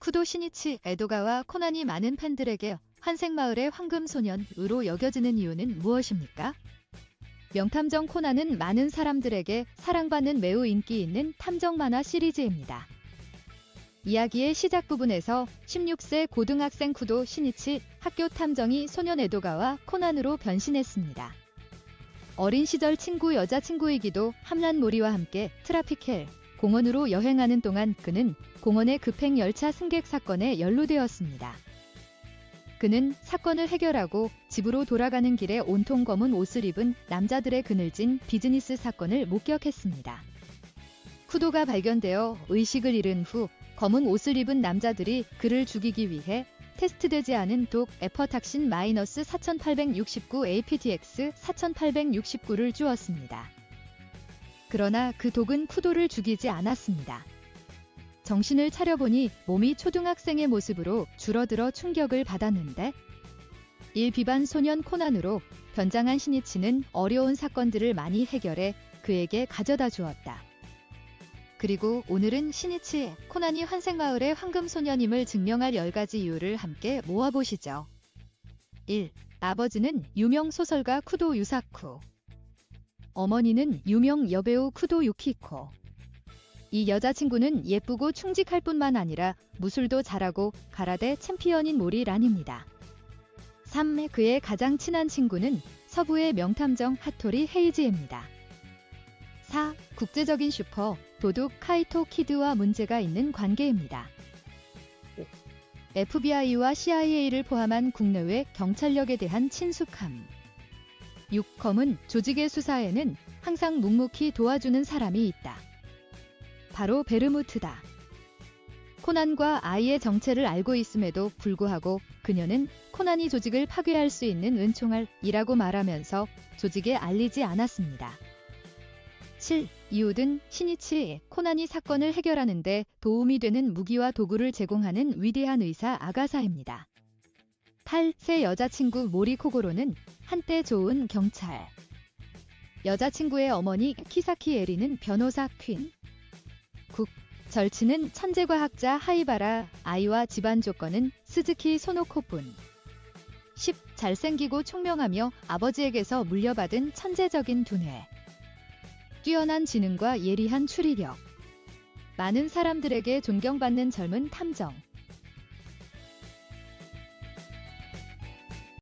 쿠도 시니치 에도가와 코난이 많은 팬들에게 환생마을의 황금소년으로 여겨지는 이유는 무엇입니까? 명탐정 코난은 많은 사람들에게 사랑받는 매우 인기 있는 탐정 만화 시리즈입니다. 이야기의 시작 부분에서 16세 고등학생 쿠도 시니치 학교 탐정이 소년 에도가와 코난으로 변신했습니다. 어린 시절 친구 여자친구이기도 함란모리와 함께 트라피켈 공원으로 여행하는 동안 그는 공원의 급행 열차 승객 사건에 연루되었습니다. 그는 사건을 해결하고 집으로 돌아가는 길에 온통 검은 옷을 입은 남자들의 그늘진 비즈니스 사건을 목격했습니다. 쿠도가 발견되어 의식을 잃은 후 검은 옷을 입은 남자들이 그를 죽이기 위해 테스트되지 않은 독 에퍼탁신 마이너스 4869 APTX 4869를 주었습니다. 그러나 그 독은 쿠도를 죽이지 않았습니다. 정신을 차려보니 몸이 초등학생의 모습으로 줄어들어 충격을 받았는데 일 비반 소년 코난으로 변장한 신이치는 어려운 사건들을 많이 해결해 그에게 가져다 주었다. 그리고 오늘은 신이치 코난이 환생마을의 황금소년임을 증명할 10가지 이유를 함께 모아보시죠. 1. 아버지는 유명 소설가 쿠도 유사쿠. 어머니는 유명 여배우 쿠도 유키코. 이 여자친구는 예쁘고 충직할 뿐만 아니라 무술도 잘하고 가라데 챔피언인 모리란입니다. 3. 그의 가장 친한 친구는 서부의 명탐정 하토리 헤이지입니다. 4. 국제적인 슈퍼 도둑 카이토 키드와 문제가 있는 관계입니다. 5. FBI와 CIA를 포함한 국내외 경찰력에 대한 친숙함. 6. 검은 조직의 수사에는 항상 묵묵히 도와주는 사람이 있다. 바로 베르무트다. 코난과 아이의 정체를 알고 있음에도 불구하고 그녀는 코난이 조직을 파괴할 수 있는 은총알이라고 말하면서 조직에 알리지 않았습니다. 7. 이웃은 시니치 코난이 사건을 해결하는데 도움이 되는 무기와 도구를 제공하는 위대한 의사 아가사입니다. 8. 새 여자친구 모리 코고로는 한때 좋은 경찰. 여자친구의 어머니 키사키 에리는 변호사 퀸. 9. 절친은 천재과학자 하이바라, 아이와 집안 조건은 스즈키 소노코뿐. 10. 잘생기고 총명하며 아버지에게서 물려받은 천재적인 두뇌. 뛰어난 지능과 예리한 추리력. 많은 사람들에게 존경받는 젊은 탐정.